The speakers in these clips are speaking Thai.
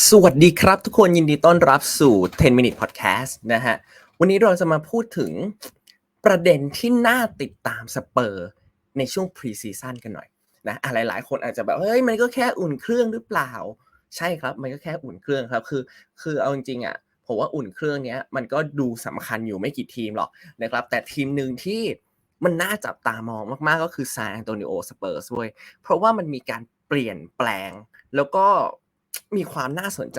สวัสดีครับทุกคนยินดีต้อนรับสู่ 10 minute podcast นะฮะ วันนี้เราจะมาพูดถึงประเด็นที่น่าติดตามสเปอร์ในช่วง pre-season กันหน่อยนะอะไรหลายคนอาจจะแบบ เฮ้ย มันก็แค่อุ่นเครื่องหรือเปล่า ใช่ครับ มันก็แค่อุ่นเครื่องครับ คือ คือเอาจริงๆอะ ผมว่าอุ่นเครื่องเนี้ยมันก็ดูสำคัญอยู่ไม่กี่ทีมหรอกนะครับ แต่ทีมหนึ่งที่มันน่าจับตามองมากๆก็คือซานแอนโตนิโอสเปอร์สด้ยเพราะว่ามันมีการเปลี่ยนแปลงแล้วก็ มีความน่าสนใจ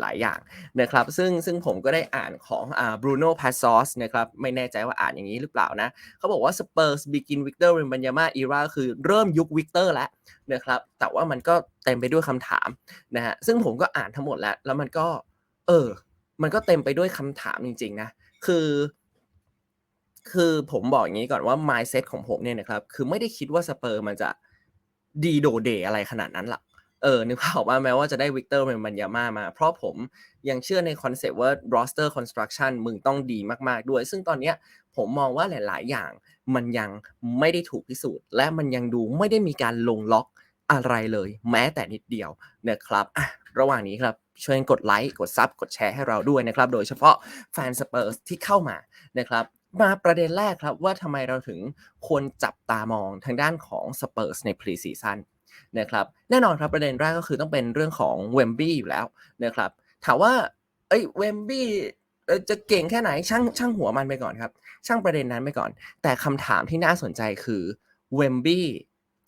หลายๆอย่างนะครับ ซึ่งซึ่งผมก็ได้อ่านของอ่าบรูโน่พาซอสนะครับ ไม่แน่ใจว่าอ่านอย่างนี้หรือเปล่านะ เขาบอกว่าสเปอร์สบิกินวิกเตอร์เรนบัญญามาอีราคือเริ่มยุควิกเตอร์แล้วนะครับ แต่ว่ามันก็เต็มไปด้วยคำถามนะฮะ ซึ่งผมก็อ่านทั้งหมดแล้ว แล้วมันก็ เออ มันก็เต็มไปด้วยคำถามจริง ๆ นะ คือคือผมบอกอย่างนี้ก่อนว่า mindset ของผมเนี่ยนะครับ คือไม่ได้คิดว่าสเปอร์มันจะดีโดเดอะไรขนาดนั้นหรอก เออนึกภาพออกว่าแม้ว่าจะได้วิกเตอร์เป็นบัญญามามา เพราะผมยังเชื่อในคอนเซปต์ว่า roster construction มึงต้องดีมากๆด้วย ซึ่งตอนเนี้ยผมมองว่าหลาย ๆ อย่างมันยังไม่ได้ถูกพิสูจน์ และมันยังดูไม่ได้มีการลงล็อกอะไรเลย แม้แต่นิดเดียวนะครับอะระหว่างนี้ครับช่วยกดไลค์กดซับกดแชร์ให้เราด้วยนะครับ โดยเฉพาะแฟนสเปอร์สที่เข้ามานะครับมาประเด็นแรกครับว่าทำไมเราถึงควรจับตามองทางด้านของสเปอร์สในพรีซีซั่น นะครับแน่นอนครับประเด็นแรกก็คือต้องเป็นเรื่องของเวมบี้อยู่แล้วนะครับถามว่าเอ้ยเวมบี้จะเก่งแค่ไหนช่างช่างหัวมันไปก่อนครับ ช่างประเด็นนั้นไปก่อน แต่คำถามที่น่าสนใจคือเวมบี้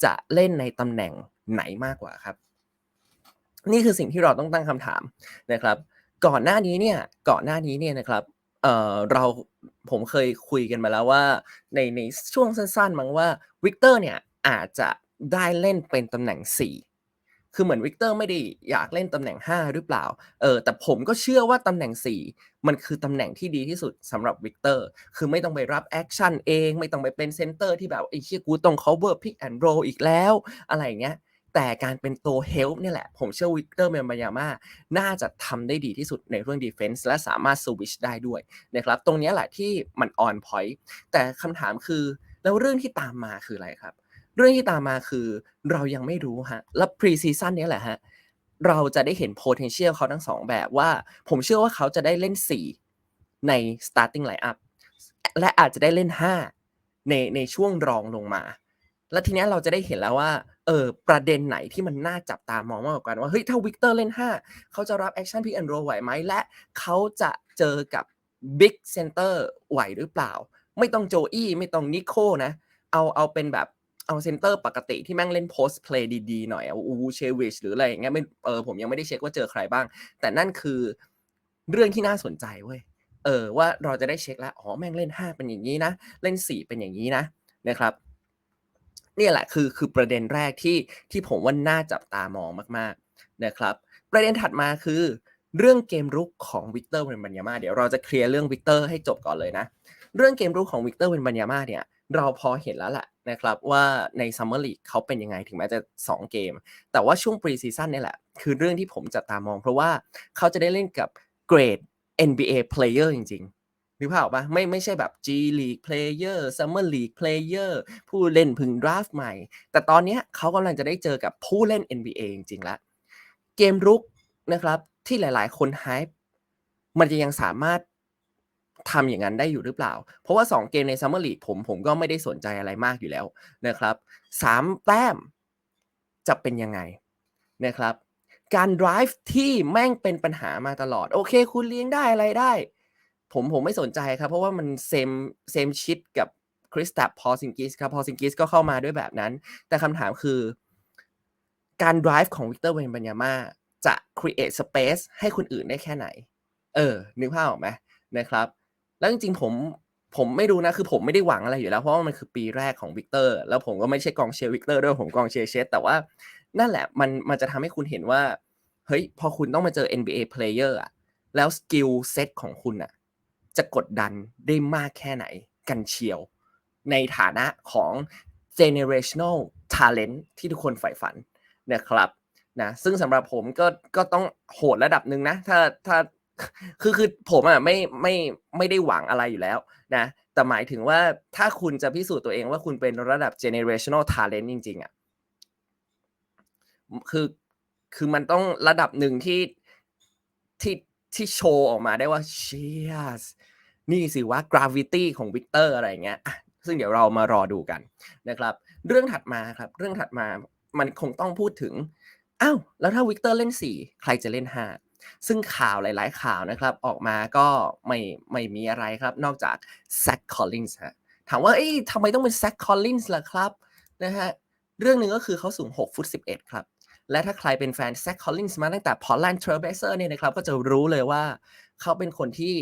จะเล่นในตำแหน่งไหนมากกว่าครับ นี่คือสิ่งที่เราต้องตั้งคำถามนะครับ ก่อนหน้านี้เนี่ยก่อนหน้านี้เนี่ยนะครับเอ่อเราผมเคยคุยกันมาแล้วว่าในในช่วงสั้นๆมั้งว่าวิกเตอร์เนี่ยอาจจะ ได้เล่นเป็นตำแหน่ง 4 คือเหมือนวิกเตอร์ไม่ได้อยากเล่นตำแหน่ง 5 หรือเปล่า เออ แต่ผมก็เชื่อว่าตำแหน่ง 4 มันคือตำแหน่งที่ดีที่สุดสำหรับวิกเตอร์ คือไม่ต้องไปรับแอคชั่นเอง ไม่ต้องไปเป็นเซนเตอร์ที่แบบไอ้เชี่ยกูต้อง cover pick and roll อีกแล้ว อะไรเงี้ย แต่การเป็นตัว help เนี่ยแหละ ผมเชื่อวิกเตอร์เมมบายาม่าน่าจะทำได้ดีที่สุดในเรื่อง defense และสามารถ switch ได้ด้วยนะครับ ตรงนี้แหละที่มัน on point แต่คำถามคือแล้วเรื่องที่ตามมาคืออะไรครับ เรื่องที่ตามมาคือเรายังไม่รู้ฮะและ pre season นี้แหละฮะเราจะได้เห็น potential เขาทั้งสองแบบว่า ผมเชื่อว่าเขาจะได้เล่น 4 ใน starting lineup และอาจจะได้เล่น 5 ในในช่วงรองลงมา และทีนี้เราจะได้เห็นแล้วว่าเออประเด็นไหนที่มันน่าจับตามองมากกว่ากันว่าเฮ้ยถ้าวิกเตอร์เล่น 5 เขาจะรับ action pick and roll ไหวไหมและเขาจะเจอกับ big center ไหวหรือเปล่า ไม่ต้องโจอี้ไม่ต้องนิโคนะ เอาเอาเป็นแบบ เอาเซนเตอร์ปกติที่แม่งเล่นโพสเพลย์ดีๆหน่อยเอาอูเชวิชหรืออะไรอย่างเงี้ยไม่เออผมยังไม่ได้เช็คว่าเจอใครบ้าง แต่นั่นคือเรื่องที่น่าสนใจเว้ยเออว่าเราจะได้เช็คแล้วอ๋อแม่งเล่น 5 เป็นอย่างนี้นะ เล่น 4 เป็นอย่างนี้นะนะครับนี่แหละคือคือประเด็นแรกที่ที่ผมว่าน่าจับตามองมากๆนะครับ ประเด็นถัดมาคือ เรื่องเกมรุกของวิกเตอร์เวนบัญญามาเดี๋ยวเราจะเคลียร์เรื่องวิกเตอร์ให้จบก่อนเลยนะ เรื่องเกมรุกของวิกเตอร์เวนบัญญามาเนี่ยเราพอเห็นแล้วแหละ นะครับว่าในซัมเมอร์ลีกเขาเป็นยังไงถึงแม้จะ 2 เกม แต่ว่าช่วงปรีซีซั่นนี่แหละ คือเรื่องที่ผมจับตามอง เพราะว่าเขาจะได้เล่นกับเกรด NBA player จริงๆนึกภาพออกปะไม่ไม่ใช่แบบ G League player Summer League player ผู้เล่นพึงดราฟใหม่ แต่ตอนนี้เขากำลังจะได้เจอกับผู้เล่น NBA จริงๆแล้ว เกมรุกนะครับที่หลายๆ คนไฮป์มันจะยังสามารถ ทำอย่างนั้นได้อยู่หรือเปล่า เพราะว่า 2 เกมในซัมเมอร์ลีกผมผมก็ไม่ได้สนใจอะไรมากอยู่แล้วนะครับ3แต้มจะเป็นยังไงนะครับการ drive ที่แม่งเป็นปัญหามาตลอด โอเค คุณเลี้ยงได้อะไรได้ ผมผมไม่สนใจครับ เพราะว่ามันเซมเซมชิดกับคริสตับพอซิงกิสครับพอซิงกิสก็เข้ามาด้วยแบบนั้น แต่คำถามคือ การ drive ของวิกเตอร์เวนบัญญาม่าจะ create space ให้คนอื่นได้แค่ไหน เออ นึกภาพออกไหมนะครับ แล้วจริงๆผมผมไม่รู้นะคือผมไม่ได้หวังอะไรอยู่แล้วเพราะว่ามันคือปีแรกของวิกเตอร์แล้วผมก็ไม่ใช่กองเชียร์วิกเตอร์ด้วยผมกองเชียร์เชสแต่ว่านั่นแหละมันมันจะทำให้คุณเห็นว่าเฮ้ยพอคุณต้องมาเจอ NBA player อะแล้วสกิลเซ็ตของคุณอะจะกดดันได้มากแค่ไหนกันเชียว ในฐานะของ generational talent ที่ทุกคนใฝ่ฝันนะครับนะซึ่งสำหรับผมก็ก็ต้องโหดระดับหนึ่งนะ ถ้าถ้า คือคือผมอะไม่ไม่ไม่ได้หวังอะไรอยู่แล้วนะแต่หมายถึงว่าถ้าคุณจะพิสูจน์ตัวเองว่าคุณเป็นระดับ generational talent จริง ๆอะคือคือมันต้องระดับหนึ่งที่ที่ที่โชว์ออกมาได้ว่าเชียสนี่สิว่า gravity ของวิกเตอร์อะไรเงี้ยซึ่งเดี๋ยวเรามารอดูกันนะครับ เรื่องถัดมาครับ เรื่องถัดมามันคงต้องพูดถึงอ้าวแล้วถ้าวิกเตอร์เล่น 4 ใครจะเล่น 5 ซึ่งข่าวหลาย ๆ ข่าวนะครับ ออกมาก็ไม่ไม่มีอะไรครับ นอกจากแซคคอลลินส์ฮะถามว่าเอ้ยทำไมต้องเป็นแซคคอลลินส์ล่ะครับนะฮะเรื่องหนึ่งก็คือเขาสูง 6 ฟุต 11 ครับ และถ้าใครเป็นแฟนแซคคอลลินส์มาตั้งแต่พอลแลนด์เทรเบเซอร์เนี่ยนะครับ ก็จะรู้เลยว่าเขาเป็นคนที่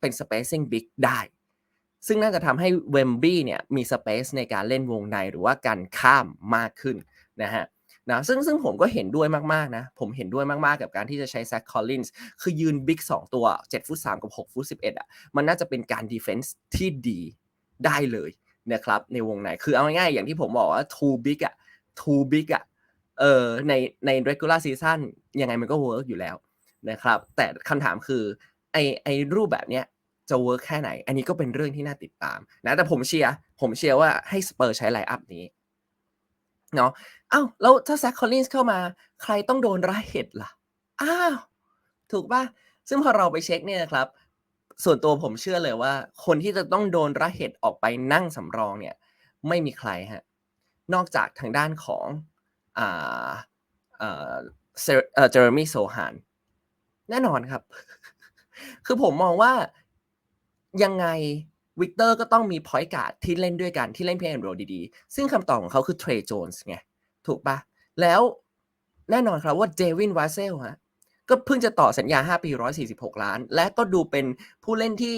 เป็น spacing big ได้ ซึ่งน่าจะทำให้เวมบี้เนี่ยมีสเปซในการเล่นวงในหรือว่าการข้ามมากขึ้นนะฮะ นะซึ่งซึ่งผมก็เห็นด้วยมาก ๆ นะ ผมเห็นด้วยมาก ๆ กับการที่จะใช้แซคคอลลินส์คือยืนบิ๊ก2ตัว 7 ฟุต 3 กับ 6 ฟุต 11 อะ มันน่าจะเป็นการดีเฟนส์ที่ดีได้เลยนะครับในวงในคือเอาง่ายๆอย่างที่ผมบอกว่า too big อะ too big อะเออในใน regular season ยังไงมันก็เวิร์กอยู่แล้วนะครับ แต่คำถามคือไอไอรูปแบบเนี้ยจะเวิร์กแค่ไหน อันนี้ก็เป็นเรื่องที่น่าติดตามนะแต่ผมเชียร์ผมเชียร์ว่าให้สเปอร์ใช้ไลน์อัพนี้ เนาะอ้าวแล้วถ้าแซคคอลลินส์เข้ามา ใครต้องโดนร้ายเหตุล่ะ อ้าว ถูกปะซึ่งพอเราไปเช็คเนี่ยนะครับ ส่วนตัวผมเชื่อเลยว่า คนที่จะต้องโดนราเหตุออกไปนั่งสำรองเนี่ยไม่มีใครฮะนอกจากทางด้านของอ่าเอ่อเจอร์มี่โซฮานแน่นอนครับ คือผมมองว่ายังไง วิกเตอร์ก็ต้องมีพอยต์การ์ดที่เล่นด้วยกันที่เล่นเพลย์แอนด์โรดีๆ ซึ่งคำตอบของเขาคือเทรย์โจนส์ไง ถูกปะแล้วแน่นอนครับว่าเจวินวาเซลฮะก็เพิ่งจะต่อสัญญา 5 ปี 146 ล้าน และก็ดูเป็นผู้เล่นที่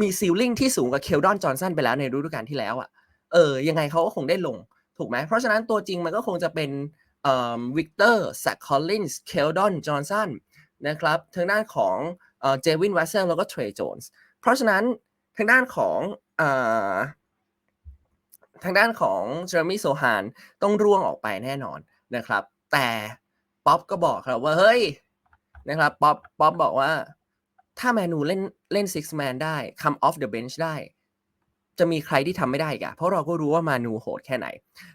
มีซีลลิงที่สูงกว่าเคลดอนจอห์นสันไปแล้วในฤดูกาลที่แล้วอะเออยังไงเขาก็คงได้ลง ถูกไหมเพราะฉะนั้นตัวจริงมันก็คงจะเป็นวิกเตอร์แซคคอลลินส์เคลดอนจอห์นสันนะครับทางด้านของเอ่อเจวินวาเซลแล้วก็เทรย์โจนส์เพราะฉะนั้น ทางด้านของอทางด้านของเจอร์มี่โซฮานต้องร่วงออกไปแน่นอนนะครับ แต่ป๊อปก็บอกครับว่าเฮ้ยนะครับป๊อปป๊อปบอกว่าถ้าแมนูเล่นเล่น six man ได้ come off the bench ได้ จะมีใครที่ทำไม่ได้กะเพราะเราก็รู้ว่ามานูโหดแค่ไหน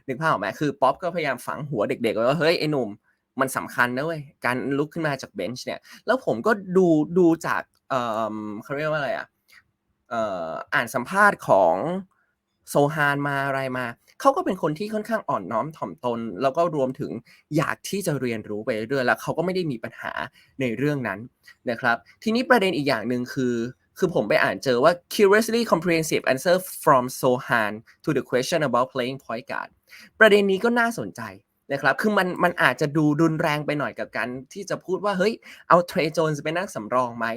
นึกภาพออกไหมคือป๊อปก็พยายามฝังหัวเด็กๆว่าเฮ้ยไอ้หนุ่มมันสำคัญนะเว้ยการลุกขึ้นมาจากเบนช์เนี่ย แล้วผมก็ดูดูจากเอ่อเขาเรียกว่าอะไรอะ อ่านสัมภาษณ์ของโซฮานมาอะไรมา เขาก็เป็นคนที่ค่อนข้างอ่อนน้อมถ่อมตน แล้วก็รวมถึงอยากที่จะเรียนรู้ไปเรื่อยแล้วเขาก็ไม่ได้มีปัญหาในเรื่องนั้นนะครับ ทีนี้ประเด็นอีกอย่างหนึ่งคือ คือผมไปอ่านเจอว่า curiously comprehensive answer from Sohan to the question about playing point guard ประเด็นนี้ก็น่าสนใจนะครับ คือมันมันอาจจะดูรุนแรงไปหน่อยกับการที่จะพูดว่า เฮ้ย เอาเทรโจนส์ไปนั่งสำรองไหม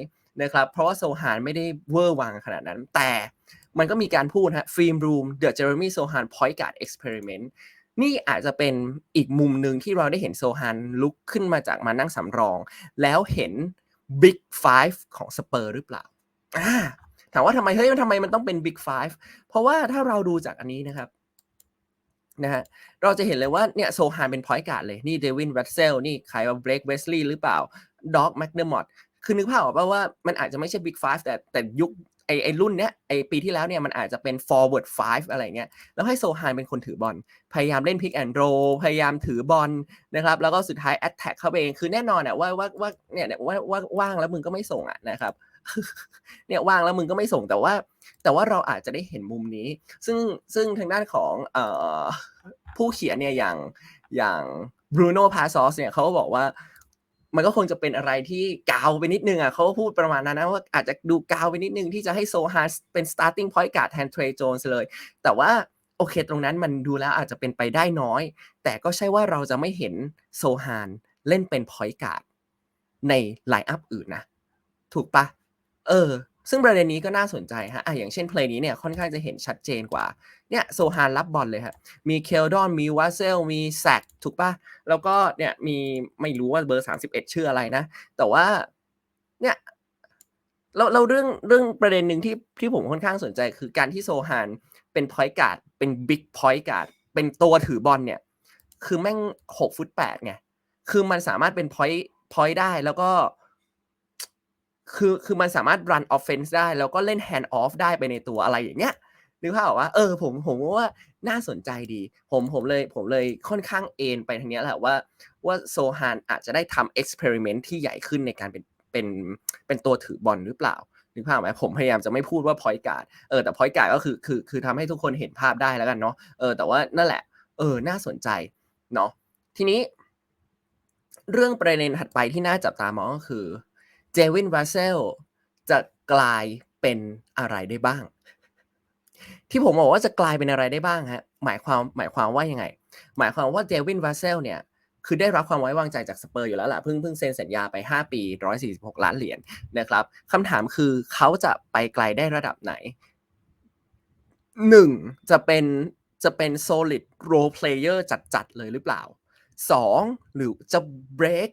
นะครับเพราะว่าโซฮานไม่ได้เวอร์วังขนาดนั้น แต่มันก็มีการพูดฮะฟิล์มรูมเดอะเจอร์มี่โซฮานพอยต์การ์ดเอ็กซ์เพร์เมนต์นี่อาจจะเป็นอีกมุมหนึ่งที่เราได้เห็นโซฮานลุกขึ้นมาจากมานั่งสำรอง แล้วเห็นบิ๊กไฟฟ์ของสเปอร์หรือเปล่าถามว่าทำไมเฮ้ยทำไมมันต้องเป็นบิ๊กไฟฟ์เพราะว่าถ้าเราดูจากอันนี้นะครับนะฮะเราจะเห็นเลยว่าเนี่ยโซฮานเป็นพอยต์การ์ดเลย นี่เดวินแวตเซลนี่ใครว่าเบรกเวสลีย์หรือเปล่าด็อกแมคเดอร์มอต คือนึกภาพออกป่าว่ามันอาจจะไม่ใช่ Big Five แต่แต่ยุคไอไอรุ่นเนี้ยไอปีที่แล้วเนี่ยมันอาจจะเป็น forward five อะไรเงี้ยแล้วให้โซฮานเป็นคนถือบอลพยายามเล่น pick and roll พยายามถือบอลนะครับแล้วก็สุดท้าย attack เข้าไปเองคือแน่นอนอะว่าว่าว่าเนี่ยว่าว่าว่างแล้วมึงก็ไม่ส่งอะนะครับเนี่ยว่างแล้วมึงก็ไม่ส่งแต่ว่า แต่ว่าเราอาจจะได้เห็นมุมนี้ ซึ่งซึ่งทางด้านของเอ่อผู้เขียนเนี่ยอย่างอย่างบรูโน่พาซอสเนี่ยเขาก็บอกว่า มันก็คงจะเป็นอะไรที่กาวไปนิดนึงอะเขาก็พูดประมาณนั้นนะว่าอาจจะดูกาวไปนิดนึงที่จะให้โซฮานเป็น starting point guard แทนเทรโจนส์เลย แต่ว่าโอเคตรงนั้นมันดูแล้วอาจจะเป็นไปได้น้อย แต่ก็ใช่ว่าเราจะไม่เห็นโซฮานเล่นเป็น point guard ในไลน์อัพอื่นนะ ถูกปะเออ ซึ่งประเด็นนี้ก็น่าสนใจฮะอะอย่างเช่นเพลงนี้เนี่ยค่อนข้างจะเห็นชัดเจนกว่า เนี่ยโซฮานรับบอลเลยครับมีเคลดอนมีวาเซลมีแซกถูกปะแล้วก็เนี่ยมีไม่รู้ว่าเบอร์ 31 ชื่ออะไรนะ แต่ว่าเนี่ยเราเราเรื่องเรื่องประเด็นหนึ่งที่ที่ผมค่อนข้างสนใจ คือการที่โซฮานเป็นพอยต์การ์ดเป็นบิ๊กพอยต์การ์ดเป็นตัวถือบอลเนี่ย คือแม่ง6ฟุต8ไง คือมันสามารถเป็นพอยต์พอยต์ได้แล้วก็ คือคือมันสามารถ run offense ได้ แล้วก็เล่น hand off ได้ไปในตัวอะไรอย่างเงี้ยนึกภาพออกว่าเออผมผมว่าน่าสนใจดี ผมผมเลยผมเลยค่อนข้างเอนไปทางนี้แหละว่าว่าโซฮานอาจจะได้ทำ experiment ที่ใหญ่ขึ้นในการเป็นเป็นเป็นตัวถือบอลหรือเปล่านึกภาพไหมผมพยายามจะไม่พูดว่าพอยการ์ดเออแต่พอยการ์ดก็คือคือคือทำให้ทุกคนเห็นภาพได้แล้วกันเนาะเออแต่ว่านั่นแหละเออน่าสนใจเนาะทีนี้ เรื่องประเด็นถัดไปที่น่าจับตามองก็คือ เจวินวาเซลจะกลายเป็นอะไรได้บ้าง ที่ผมบอกว่าจะกลายเป็นอะไรได้บ้างฮะหมายความหมายความว่ายังไง หมายความว่าเจวินวาเซลเนี่ยคือได้รับความไว้วางใจจากสเปอร์อยู่แล้วล่ะเพิ่งเพิ่งเซ็นสัญญาไป 5 ปี 146 ล้านเหรียญนะครับคำถามคือเขาจะไปไกลได้ระดับไหน 1. จะเป็นจะเป็น solid role player จัดๆเลยหรือเปล่า 2. หรือจะ break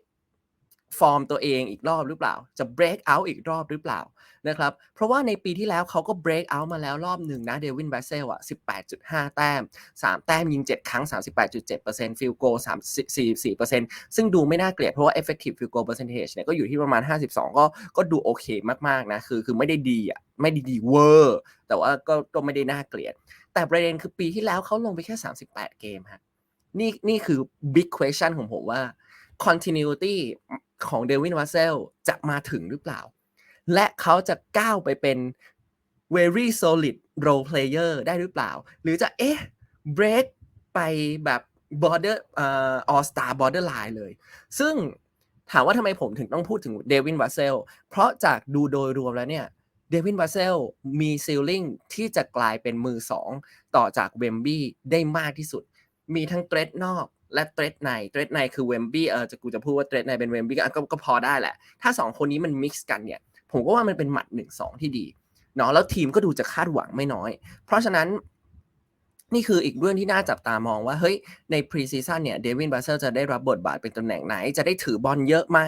ฟอร์มตัวเองอีกรอบหรือเปล่า จะ break out อีกรอบหรือเปล่านะครับเพราะว่าในปีที่แล้วเขาก็ break out มาแล้วรอบหนึ่งนะเดวินแบสเซลอะ18.5 แต้ม 3 แต้มยิง 7 ครั้ง 38.7%ฟิลโก44%ซึ่งดูไม่น่าเกลียดเพราะว่า effective field goal percentage เนี่ยก็อยู่ที่ประมาณ 52 ก็ก็ดูโอเคมากๆนะคือคือไม่ได้ดีอะไม่ได้ดีเวอร์แต่ว่าก็ก็ไม่ได้น่าเกลียด แต่ประเด็นคือปีที่แล้วเขาลงไปแค่ 38 เกมฮะนี่นี่คือ big question ของผมว่า continuity ของเดวินวาเซลจะมาถึงหรือเปล่า และเขาจะก้าวไปเป็น very solid role player ได้หรือเปล่า หรือจะเอ๊ะ break ไปแบบ border เอ่อ all star borderline เลย ซึ่งถามว่าทำไมผมถึงต้องพูดถึงเดวินวาเซลเพราะจากดูโดยรวมแล้วเนี่ยเดวินวาเซลมีซีลลิงที่จะกลายเป็นมือสองต่อจากเวมบี้ได้มากที่สุด มีทั้งเทรดนอก และเทรดในเทรดในคือเวมบี้เออจะกูจะพูดว่าเทรดในเป็นเวมบี้ก็ก็พอได้แหละ ถ้าสองคนนี้มันมิกซ์กันเนี่ยผมก็ว่ามันเป็นหมัดหนึ่งสองที่ดีเนาะแล้วทีมก็ดูจะคาดหวังไม่น้อย เพราะฉะนั้นนี่คืออีกเรื่องที่น่าจับตามองว่าเฮ้ยในพรีซีซั่นเนี่ยเดวินบาเซลจะได้รับบทบาทเป็นตำแหน่งไหน จะได้ถือบอลเยอะไหม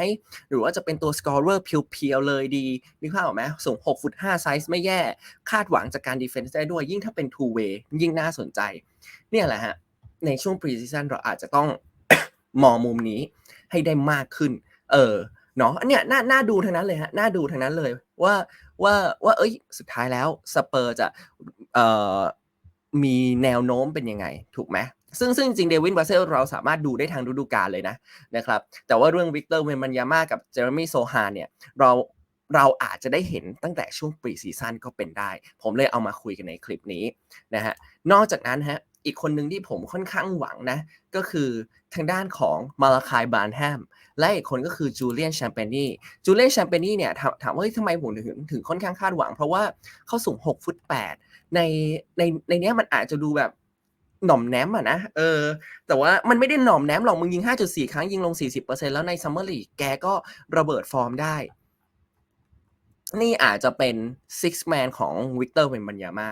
หรือว่าจะเป็นตัวสกอร์เรอร์เพียวๆเลยดีนึกภาพออกไหมสูง6ฟุต5ไซส์ไม่แย่ คาดหวังจากการดีเฟนซ์ได้ด้วยยิ่งถ้าเป็น two way ยิ่งน่าสนใจ เนี่ยแหละฮะ ในช่วงพรีซีซั่นเราอาจจะต้องมองมุมนี้ให้ได้มากขึ้น เออเนาะอันเนี้ยน่าน่าดูทั้งนั้นเลยฮะน่าดูทั้งนั้นเลยว่าว่าว่าเอ้ยสุดท้ายแล้วสเปอร์จะเอ่อมีแนวโน้มเป็นยังไง ถูกไหมซึ่งซึ่งจริงเดวินบาเซลเราสามารถดูได้ทางฤดูกาลเลยนะนะครับแต่ว่าเรื่องวิกเตอร์เวมันยาม่ากับเจอร์มี่โซฮานเนี่ยเราเราอาจจะได้เห็นตั้งแต่ช่วงปรีซีซั่นก็เป็นได้ ผมเลยเอามาคุยกันในคลิปนี้นะฮะนอกจากนั้นฮะ อีกคนหนึ่งที่ผมค่อนข้างหวังนะ ก็คือทางด้านของมาลาคายบานแฮมและอีกคนก็คือจูเลียนแชมเปนีจูเลียนแชมเปนีเนี่ยถามถามว่าทำไมผมถึงถึงค่อนข้างคาดหวัง เพราะว่าเขาสูง6ฟุต8ในในในเนี้ยมันอาจจะดูแบบหน่อมแนมอะนะ เออ แต่ว่ามันไม่ได้หน่อมแนมหรอก มึงยิง 5.4 ครั้งยิงลง 40%แล้วในซัมเมอร์ลีกแกก็ระเบิดฟอร์มได้ นี่อาจจะเป็นซิกแมนของวิกเตอร์เวนบัญญาม่า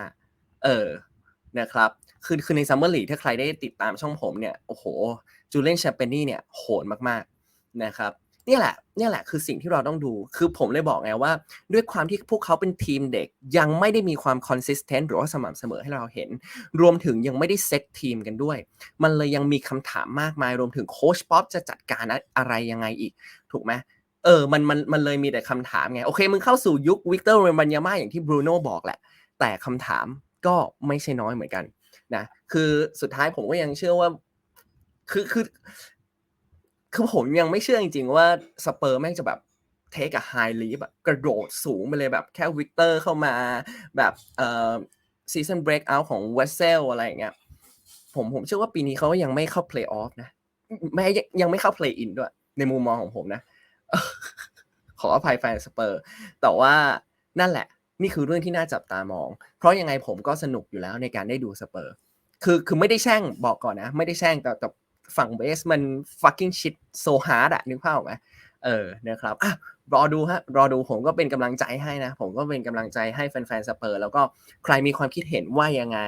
เออ นะครับ คือคือในซัมเมอร์ลีถ้าใครได้ติดตามช่องผมเนี่ยโอ้โหจูเลนแชมเปนี่เนี่ยโหดมากๆนะครับนี่แหละนี่แหละคือสิ่งที่เราต้องดูคือผมเลยบอกไงว่า ด้วยความที่พวกเขาเป็นทีมเด็ก ยังไม่ได้มีความคอนสิสเทนต์หรือว่าสม่ำเสมอให้เราเห็น รวมถึงยังไม่ได้เซตทีมกันด้วย มันเลยยังมีคำถามมากมาย รวมถึงโค้ชป๊อปจะจัดการอะไรยังไงอีก ถูกไหมเออมันมันมันเลยมีแต่คำถามไง โอเค มึงเข้าสู่ยุควิกเตอร์เรบันยาม่าอย่างที่บรูโน่บอกแหละ แต่คำถามก็ไม่ใช่น้อยเหมือนกัน นะคือสุดท้ายผมก็ยังเชื่อว่า คือคือ คือผมยังไม่เชื่อจริงๆว่าสเปอร์แม่งจะแบบเทคกับไฮลีฟแบบกระโดดสูงไปเลยแบบแค่วิกเตอร์เข้ามาแบบเอ่อซีซันเบรกเอาท์ของเวสเซลอะไรอย่างเงี้ยผมผมเชื่อว่าปีนี้เขายังไม่เข้าเพลย์ออฟนะไม่ยังไม่เข้าเพลย์อินด้วย ในมุมมองของผมนะ ขออภัยแฟนสเปอร์ แต่ว่านั่นแหละ นี่คือเรื่องที่น่าจับตามอง เพราะยังไงผมก็สนุกอยู่แล้วในการได้ดูสเปอร์ คือคือไม่ได้แช่งบอกก่อนนะ ไม่ได้แช่งแต่แต่ฝั่งเบสมัน fucking shit so hard อะนึกภาพออกไหมเออนะครับอะรอดูฮะรอดูผมก็เป็นกำลังใจให้นะ ผมก็เป็นกำลังใจให้แฟนๆสเปอร์ แล้วก็ใครมีความคิดเห็นว่ายังไง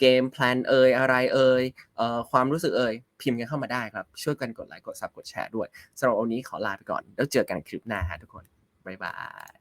เกมแพลนเอ่ยอะไรเอ่ยเอ่อความรู้สึกเอ่ยพิมพ์กันเข้ามาได้ครับ ช่วยกันกดไลค์กดซับกดแชร์ด้วยสำหรับวันนี้ขอลาไปก่อน แล้วเจอกันคลิปหน้าฮะทุกคน บ๊ายบาย